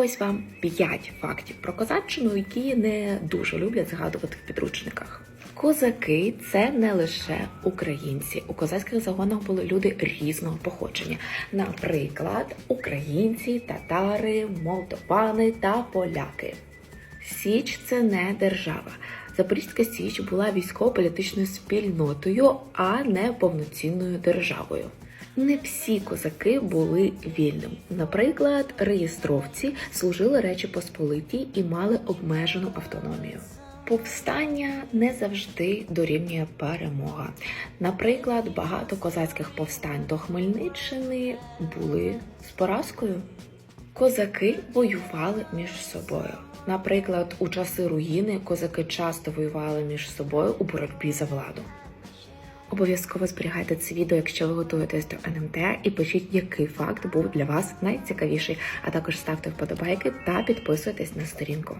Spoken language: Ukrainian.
Ось вам 5 фактів про козаччину, які не дуже люблять згадувати в підручниках. Козаки це не лише українці. У козацьких загонах були люди різного походження. Наприклад, українці, татари, молдовани та поляки. Січ це не держава. Запорізька Січ була військово-політичною спільнотою, а не повноцінною державою. Не всі козаки були вільними. Наприклад, реєстровці служили Речі Посполитій і мали обмежену автономію. Повстання не завжди дорівнює перемога. Наприклад, багато козацьких повстань до Хмельниччини були з поразкою. Козаки воювали між собою. Наприклад, у часи руїни козаки часто воювали між собою у боротьбі за владу. Обов'язково зберігайте це відео, якщо ви готуєтесь до НМТ, і пишіть, який факт був для вас найцікавіший. А також ставте вподобайки та підписуйтесь на сторінку.